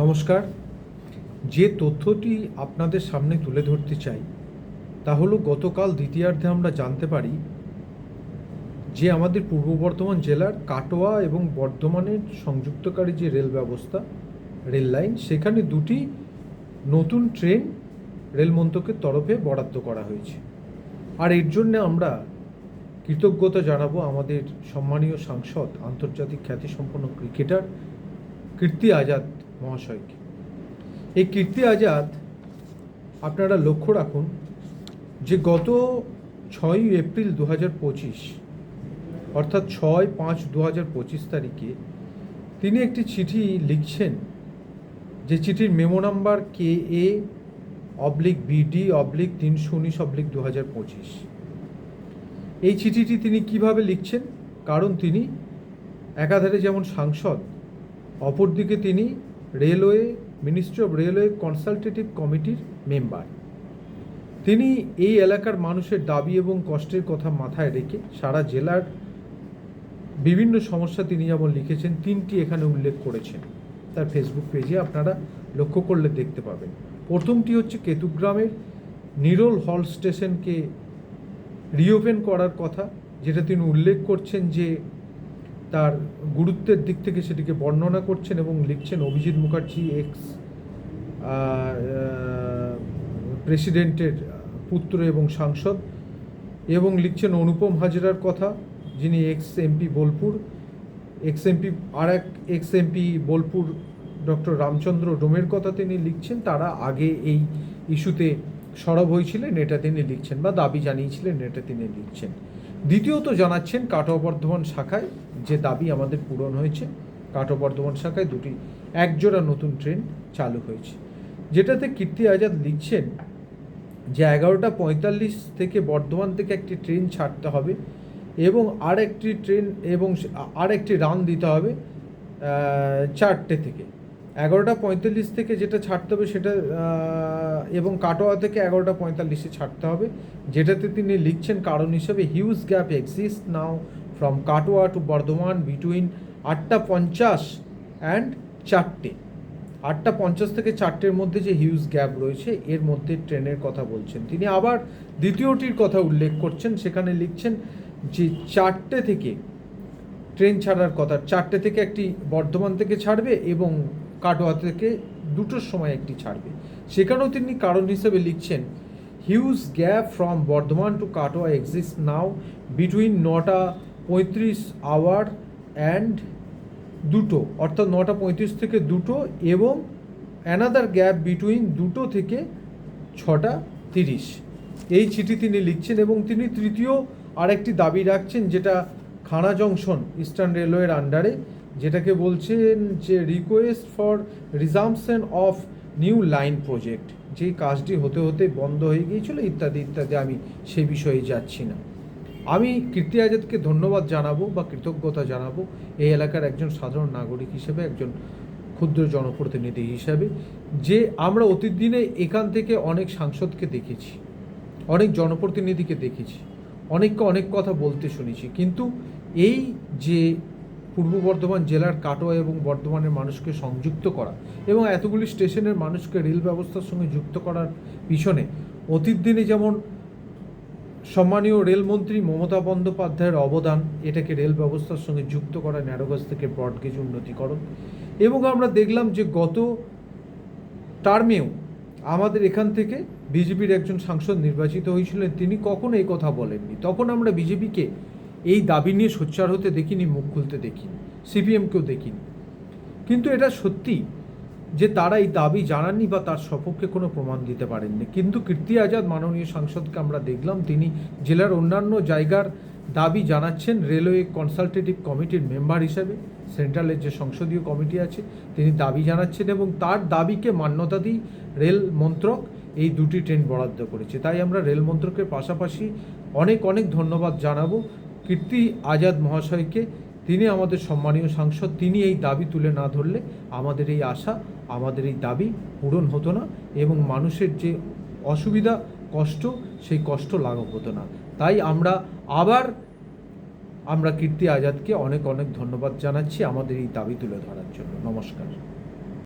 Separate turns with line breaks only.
নমস্কার। যে তথ্যটি আপনাদের সামনে তুলে ধরতে চাই, তা হলো গতকাল দ্বিতীয়ার্ধে আমরা জানতে পারি যে আমাদের পূর্ব বর্ধমান জেলার কাটোয়া এবং বর্ধমানের সংযুক্তকারী যে রেল ব্যবস্থা, রেল লাইন, সেখানে দুটি নতুন ট্রেন রেল মন্ত্রকের তরফে বরাদ্দ করা হয়েছে। আর এর জন্য আমরা কৃতজ্ঞতা জানাব আমাদের সম্মানীয় সাংসদ, আন্তর্জাতিক খ্যাতিসম্পন্ন ক্রিকেটার কীর্তি আজাদ মহাশয়কে। এই কীর্তি আজাদ, আপনারা লক্ষ্য রাখুন যে গত ছয়ই এপ্রিল দু হাজার পঁচিশ, অর্থাৎ ছয় পাঁচ দু হাজার পঁচিশ তারিখে তিনি একটি চিঠি লিখছেন যে চিঠির memo number K A oblique BD oblique তিনশো উনিশ অবলিক দু হাজার পঁচিশ। এই চিঠিটি তিনি কীভাবে লিখছেন? কারণ তিনি একাধারে যেমন সাংসদ, অপরদিকে তিনি railway ministry of railway consultative কমিটির মেম্বার তিনি এই এলাকার মানুষের দাবি এবং কষ্টের কথা মাথায় রেখে সারা জেলার বিভিন্ন সমস্যা তিনি যেমন লিখেছেন, তিনটি এখানে উল্লেখ করেছেন। তার ফেসবুক পেজে আপনারা লক্ষ্য করলে দেখতে পাবেন। প্রথমটি হচ্ছে কেতুগ্রামের নিরোল হল স্টেশনকে রিওপেন করার কথা, যেটা তিনি উল্লেখ করছেন যে তার গুরুত্বের দিক থেকে সেটিকে বর্ণনা করছেন এবং লিখছেন অভিজিৎ মুখার্জি, এক্স প্রেসিডেন্টের পুত্র এবং সাংসদ, এবং লিখছেন অনুপম হাজরার কথা, যিনি ex MP Bolpur. Ex MP আর এক ex MP Bolpur doctor Ramchandra ডোমের কথা তিনি লিখছেন। তারা আগে এই ইস্যুতে সরব হয়েছিলেন, এটা তিনি লিখছেন বা দাবি জানিয়েছিলেন, এটা তিনি লিখছেন। দ্বিতীয়ত জানাচ্ছেন কাটোয়া বর্ধমান শাখায় যে দাবি আমাদের পূরণ হয়েছে কাটোয়া বর্ধমান শাখায় দুটি একজোড়া নতুন ট্রেন চালু হয়েছে। যেটাতে কীর্তি আজাদ লিখছেন যে এগারোটা পঁয়তাল্লিশ থেকে বর্ধমান থেকে একটি ট্রেন ছাড়তে হবে এবং আর একটি ট্রেন এবং আর একটি রান দিতে হবে চারটে থেকে। এগারোটা পঁয়তাল্লিশ থেকে যেটা ছাড়তে হবে সেটা এবং কাটোয়া থেকে এগারোটা পঁয়তাল্লিশে ছাড়তে হবে। যেটাতে তিনি লিখছেন কারণ হিসেবে huge gap exist now from Katwa to Bardhaman between আটটা পঞ্চাশ অ্যান্ড চারটে। আটটা পঞ্চাশ থেকে চারটের মধ্যে যে হিউজ গ্যাপ রয়েছে, এর মধ্যে ট্রেনের কথা বলছেন তিনি। আবার দ্বিতীয়টির কথা উল্লেখ করছেন, সেখানে লিখছেন যে চারটে থেকে ট্রেন ছাড়ার কথা, চারটে থেকে একটি বর্ধমান থেকে ছাড়বে এবং কাটোয়া থেকে দুটোর সময় একটি ছাড়বে। সেখানেও তিনি কারণ হিসেবে লিখছেন huge gap from Bardhaman to Katwa exist now between নটা পঁয়ত্রিশ আওয়ার অ্যান্ড দুটো। অর্থাৎ নটা পঁয়ত্রিশ থেকে দুটো এবং অ্যানাদার গ্যাপ বিটুইন দুটো থেকে ছটা তিরিশ। এই চিঠি তিনি লিখছেন এবং তিনি তৃতীয় আরেকটি দাবি রাখছেন, যেটা খানা জংশন ইস্টার্ন রেলওয়ের আন্ডারে যেটাকে বলছেন যে request for resumption of new line project যে কাজটি হতে হতে বন্ধ হয়ে গিয়েছিল, ইত্যাদি ইত্যাদি, আমি সে বিষয়ে যাচ্ছি না। আমি কীর্তি আজাদকে ধন্যবাদ জানাব বা কৃতজ্ঞতা জানাব এই এলাকার একজন সাধারণ নাগরিক হিসেবে, একজন ক্ষুদ্র জনপ্রতিনিধি হিসাবে, যে আমরা অতীত দিনে এখান থেকে অনেক সাংসদকে দেখেছি, অনেক জনপ্রতিনিধিকে দেখেছি, অনেককে অনেক কথা বলতে শুনেছি। কিন্তু এই যে পূর্ব বর্ধমান জেলার কাটোয়া এবং বর্ধমানের মানুষকে সংযুক্ত করা এবং এতগুলি স্টেশনের মানুষকে রেল ব্যবস্থার সঙ্গে যুক্ত করার পিছনে অতীত দিনে যেমন সম্মানীয় রেলমন্ত্রী মমতা বন্দ্যোপাধ্যায়ের অবদান, এটাকে রেল ব্যবস্থার সঙ্গে যুক্ত করা ন্যারোগেজ থেকে ব্রডগেজ উন্নতিকরণ এবং আমরা দেখলাম যে গত টার্মেও আমাদের এখান থেকে বিজেপির একজন সাংসদ নির্বাচিত হয়েছিলেন, তিনি কখনো এই কথা বলেননি। তখন আমরা বিজেপিকে এই দাবি নিয়ে সোচ্চার হতে দেখিনি, মুখ খুলতে দেখিনি, সিপিএমকেও দেখিনি। কিন্তু এটা সত্যি যে তারা এই দাবি জানাননি বা তার সপক্ষে কোনো প্রমাণ দিতে পারেননি। কিন্তু কীর্তি আজাদ, মাননীয় সাংসদকে আমরা দেখলাম, তিনি জেলার অন্যান্য জায়গার দাবি জানাচ্ছেন রেলওয়ে কনসালটেটিভ কমিটির মেম্বার হিসেবে, সেন্ট্রালের যে সংসদীয় কমিটি আছে, তিনি দাবি জানাচ্ছেন এবং তার দাবিকে মান্যতা দিই রেল মন্ত্রক এই দুটি ট্রেন বরাদ্দ করেছে। তাই আমরা রেল মন্ত্রকের পাশাপাশি অনেক অনেক ধন্যবাদ জানাব। কীর্তি আজাদ মহাশয়কে, তিনি আমাদের সম্মানীয় সাংসদ, তিনি এই দাবি তুলে না ধরলে আমাদের এই আশা, আমাদের এই দাবি পূরণ হতো না এবং মানুষের যে অসুবিধা, কষ্ট, সেই কষ্ট লাঘব হতো না। তাই আমরা আবার, আমরা কীর্তি আজাদকে অনেক অনেক ধন্যবাদ জানাচ্ছি আমাদের এই দাবি তুলে ধরার জন্য। নমস্কার।